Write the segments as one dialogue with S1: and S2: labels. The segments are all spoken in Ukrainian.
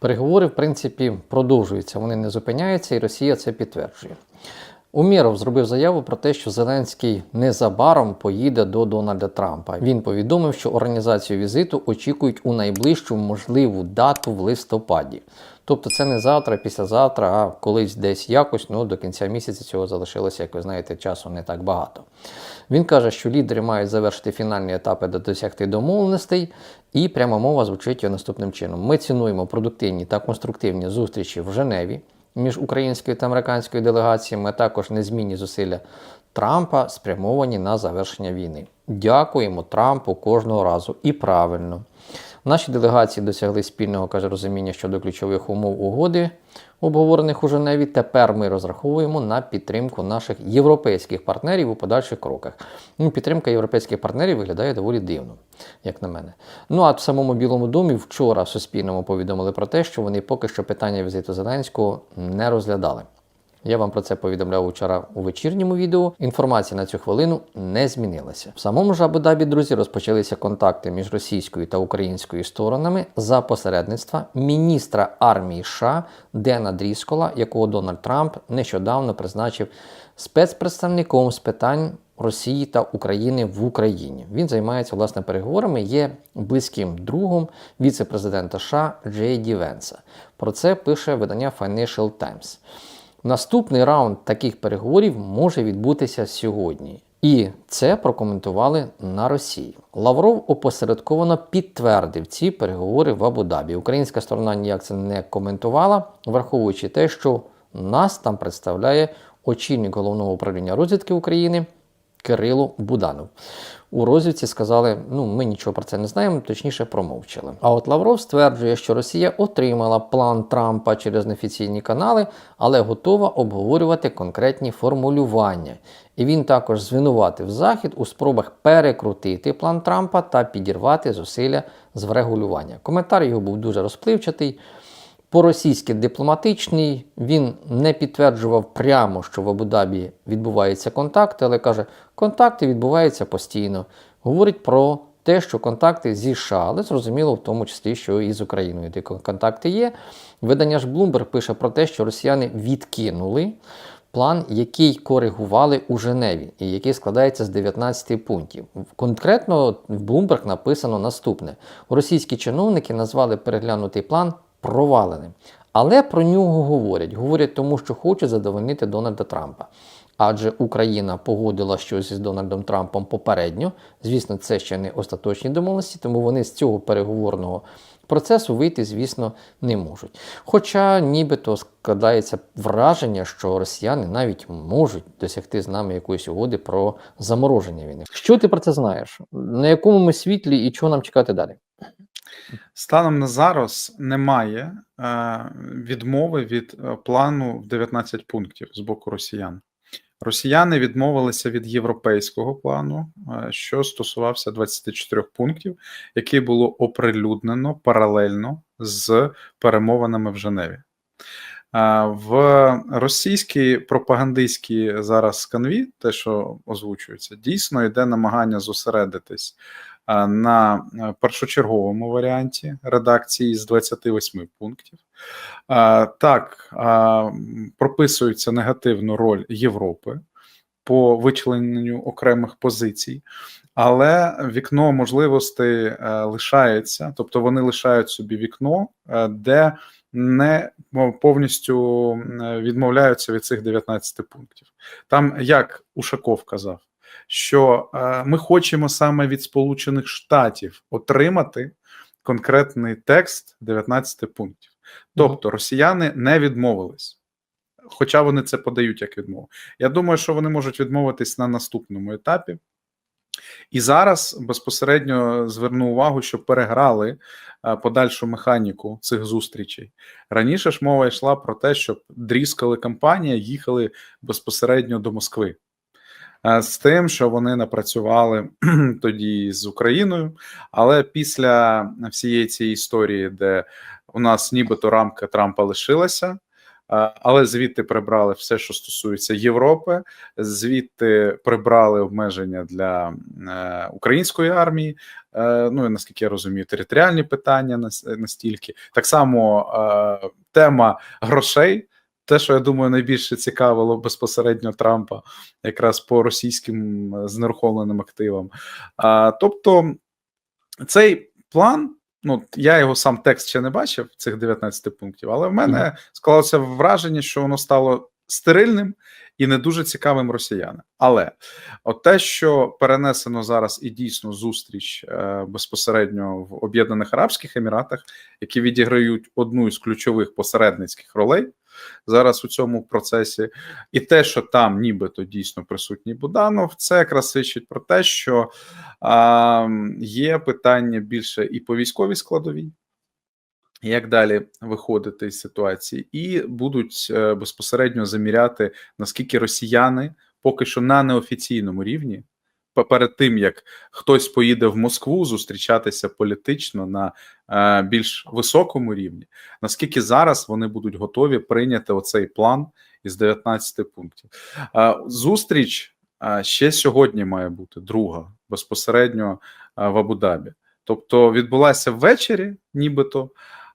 S1: Переговори, в принципі, продовжуються, вони не зупиняються, і Росія це підтверджує. Умєров зробив заяву про те, що Зеленський незабаром поїде до Дональда Трампа. Він повідомив, що організацію візиту очікують у найближчу можливу дату в листопаді. Тобто це не завтра, післязавтра, а колись десь якось. Ну до кінця місяця цього залишилося, як ви знаєте, часу не так багато. Він каже, що лідери мають завершити фінальні етапи та досягти домовленостей, і пряма мова звучить його наступним чином: ми цінуємо продуктивні та конструктивні зустрічі в Женеві між українською та американською делегаціями, а також незмінні зусилля Трампа спрямовані на завершення війни. Дякуємо Трампу кожного разу і правильно. Наші делегації досягли спільного каже, розуміння щодо ключових умов угоди, обговорених у Женеві. Тепер ми розраховуємо на підтримку наших європейських партнерів у подальших кроках. Ну, підтримка європейських партнерів виглядає доволі дивно, як на мене. Ну а в самому Білому домі вчора в Суспільному повідомили про те, що вони поки що питання візиту Зеленського не розглядали. Я вам про це повідомляв вчора у вечірньому відео. Інформація на цю хвилину не змінилася. В самому ж Абу-Дабі, друзі, розпочалися контакти між російською та українською сторонами за посередництва міністра армії США Дена Дріскола, якого Дональд Трамп нещодавно призначив спецпредставником з питань. Росії та України в Україні він займається власне переговорами. Є близьким другом віце-президента США Джей Ді Венса. Про це пише видання Financial Times. Наступний раунд таких переговорів може відбутися сьогодні. І це прокоментували на Росії. Лавров опосередковано підтвердив ці переговори в Абу-Дабі. Українська сторона ніяк це не коментувала, враховуючи те, що нас там представляє очільник головного управління розвідки України Кирило Буданов. У розвідці сказали, ну ми нічого про це не знаємо, точніше промовчали. А от Лавров стверджує, що Росія отримала план Трампа через неофіційні канали, але готова обговорювати конкретні формулювання. І він також звинуватив Захід у спробах перекрутити план Трампа та підірвати зусилля з врегулювання. Коментар його був дуже розпливчатий. По-російськи дипломатичний, він не підтверджував прямо, що в Абу-Дабі відбуваються контакти, але каже, контакти відбуваються постійно. Говорить про те, що контакти зі США, але зрозуміло, в тому числі, що і з Україною ті контакти є. Видання ж Bloomberg пише про те, що росіяни відкинули план, який коригували у Женеві, і який складається з 19 пунктів. Конкретно в Bloomberg написано наступне: російські чиновники назвали переглянутий план проваленим. Але про нього говорять. Говорять тому, що хочуть задовольнити Дональда Трампа. Адже Україна погодила щось із Дональдом Трампом попередньо. Звісно, це ще не остаточні домовленості, тому вони з цього переговорного процесу вийти, звісно, не можуть. Хоча нібито складається враження, що росіяни навіть можуть досягти з нами якоїсь угоди про замороження війни. Що ти про це знаєш? На якому ми світлі і чого нам чекати далі?
S2: Станом на зараз немає е, відмови від е, плану в 19 пунктів з боку росіян. Росіяни відмовилися від європейського плану, е, що стосувався 24 пунктів, який було оприлюднено паралельно з перемовинами в Женеві. В російській пропагандистській зараз канві, те, що озвучується, дійсно йде намагання зосередитись на е, першочерговому варіанті редакції з 28 пунктів. Так, прописується негативну роль Європи по вичлененню окремих позицій, але вікно можливостей лишається, тобто вони лишають собі вікно, е, де не повністю відмовляються від цих 19 пунктів. Там як Ушаков казав, що е, ми хочемо саме від Сполучених Штатів отримати конкретний текст 19 пунктів. Тобто росіяни не відмовились. Хоча вони це подають як відмову. Я думаю, що вони можуть відмовитись на наступному етапі. І зараз безпосередньо зверну увагу, що переграли е, подальшу механіку цих зустрічей. Раніше ж мова йшла про те, щоб дріскали кампанія, їхали безпосередньо до Москви. Е, З тим, що вони напрацювали тоді з Україною, але після всієї цієї історії, де у нас нібито рамка Трампа лишилася, Е, Але звідти прибрали все, що стосується Європи, звідти прибрали обмеження для е, української армії. Ну і наскільки я розумію, територіальні питання настільки. Так само тема грошей. Те, що я думаю, найбільше цікавило безпосередньо Трампа, якраз по російським знерухомленим активам. А, тобто, цей план, ну я його сам текст ще не бачив, цих 19 пунктів, але в мене склалося враження, що воно стало стерильним і не дуже цікавим росіянам. Але от те, що перенесено зараз і дійсно зустріч е, безпосередньо в Об'єднаних Арабських Еміратах, які відіграють одну із ключових посередницьких ролей зараз у цьому процесі, і те, що там нібито дійсно присутній Буданов, це якраз свідчить про те, що а, є питання більше і по військовій складовій. Як далі виходити із ситуації, і будуть е, безпосередньо заміряти, наскільки росіяни поки що на неофіційному рівні, перед тим як хтось поїде в Москву зустрічатися політично на е, більш високому рівні, наскільки зараз вони будуть готові прийняти оцей план із 19 пунктів. Е, Зустріч е, ще сьогодні має бути друга безпосередньо в Абу-Дабі. Тобто відбулася ввечері, нібито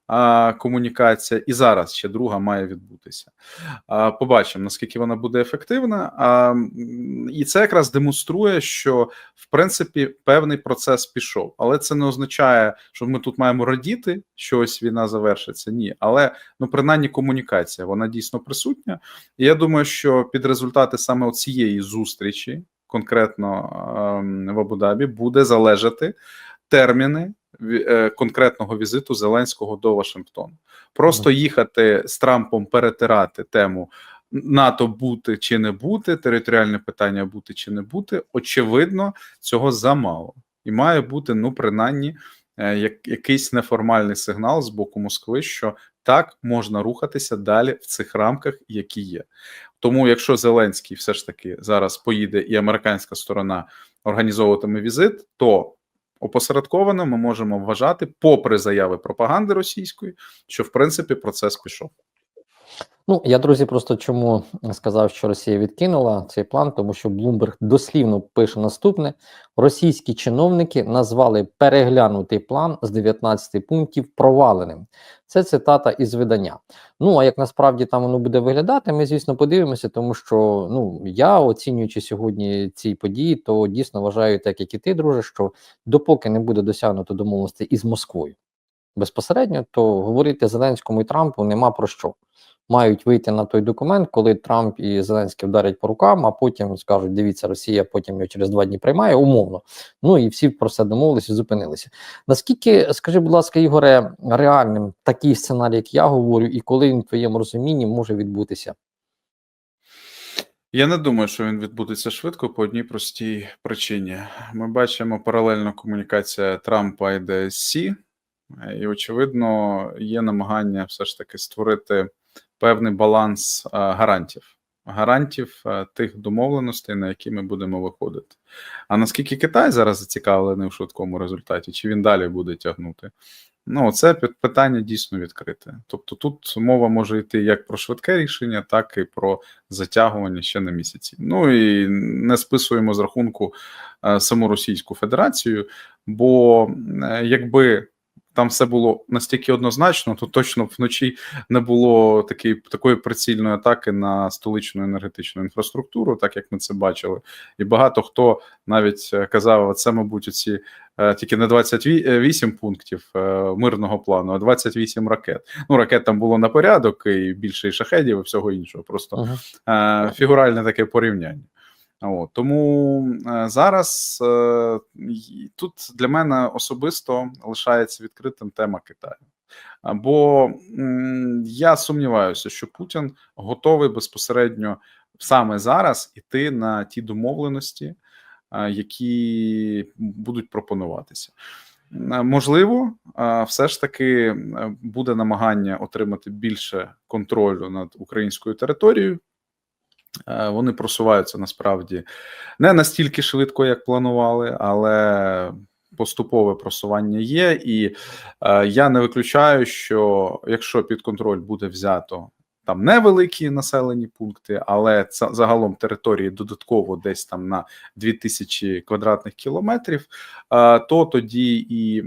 S2: а, комунікація, і зараз ще друга має відбутися. А, побачимо, наскільки вона буде ефективна. А, і це якраз демонструє, що в принципі певний процес пішов, але це не означає, що ми тут маємо радіти, що ось війна завершиться. Ні, але ну принаймні комунікація вона дійсно присутня. І я думаю, що під результати саме цієї зустрічі, конкретно ем, в Абу-Дабі, буде залежати терміни конкретного візиту Зеленського до Вашингтону. Просто їхати з Трампом перетирати тему НАТО бути чи не бути, територіальне питання бути чи не бути. Очевидно, цього замало, і має бути ну принаймні е, як, якийсь неформальний сигнал з боку Москви, що так можна рухатися далі в цих рамках, які є. Тому, якщо Зеленський все ж таки зараз поїде і американська сторона організовуватиме візит, то опосередковано ми можемо вважати, попри заяви пропаганди російської, що в принципі процес пішов.
S1: Ну, я, друзі, просто чому сказав, що Росія відкинула цей план, тому що Блумберг дослівно пише наступне: російські чиновники назвали переглянутий план з 19 пунктів проваленим. Це цитата із видання. Ну а як насправді там воно буде виглядати, ми звісно подивимося, тому що ну я оцінюючи сьогодні ці події, то дійсно вважаю, так як і ти, друже, що допоки не буде досягнуто домовленості із Москвою безпосередньо, то говорити Зеленському і Трампу нема про що мають вийти на той документ, коли Трамп і Зеленський вдарять по рукам, а потім скажуть: дивіться, Росія потім його через два дні приймає, умовно. Ну і всі про це домовилися, зупинилися. Наскільки, скажи, будь ласка, Ігоре, реальним такий сценарій, як я говорю, і коли він в твоєму розумінні може відбутися?
S2: Я не думаю, що він відбудеться швидко по одній простій причині. Ми бачимо паралельно комунікація Трампа і ДСЦ, і очевидно, є намагання все ж таки створити певний баланс гарантів, гарантів тих домовленостей, на які ми будемо виходити. А наскільки Китай зараз зацікавлений в швидкому результаті, чи він далі буде тягнути? Ну, це питання дійсно відкрите. Тобто тут мова може йти як про швидке рішення, так і про затягування ще на місяці. Ну і не списуємо з рахунку е, саму Російську Федерацію, бо е, якби там все було настільки однозначно, то точно вночі не було такої, такої прицільної атаки на столичну енергетичну інфраструктуру, так як ми це бачили. І багато хто навіть е, казав, це, мабуть, оці е, тільки не 28 пунктів е, мирного плану, а 28 ракет. Ну, ракет там було на порядок, і більше і шахедів, і всього іншого. Просто е, фігуральне таке порівняння. От, тому е, зараз е, тут для мене особисто лишається відкритим тема Китаю. Бо я сумніваюся, що Путін готовий безпосередньо саме зараз іти на ті домовленості, е, які будуть пропонуватися. Можливо, все ж таки буде намагання отримати більше контролю над українською територією. Е, Вони просуваються насправді не настільки швидко, як планували, але поступове просування є. І е, я не виключаю, що якщо під контроль буде взято там невеликі населені пункти, але це загалом території додатково десь там на 2000 квадратних кілометрів, е, то тоді і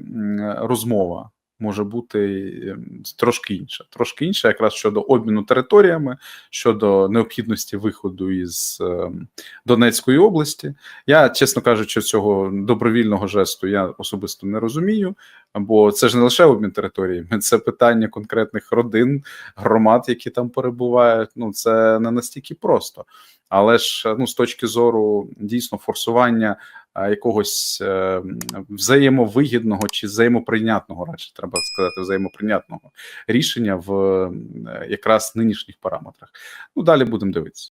S2: розмова може бути ем, трошки інша. Трошки інша, якраз щодо обміну територіями, щодо необхідності виходу із ем, Донецької області. Я, чесно кажучи, цього добровільного жесту я особисто не розумію, бо це ж не лише обмін територіями, це питання конкретних родин, громад, які там перебувають. Ну це не настільки просто. Але ж ну з точки зору дійсно форсування якогось е, взаємовигідного чи взаємоприйнятного, радше треба сказати, взаємоприйнятного рішення в е, якраз нинішніх параметрах. Ну далі будемо дивитися.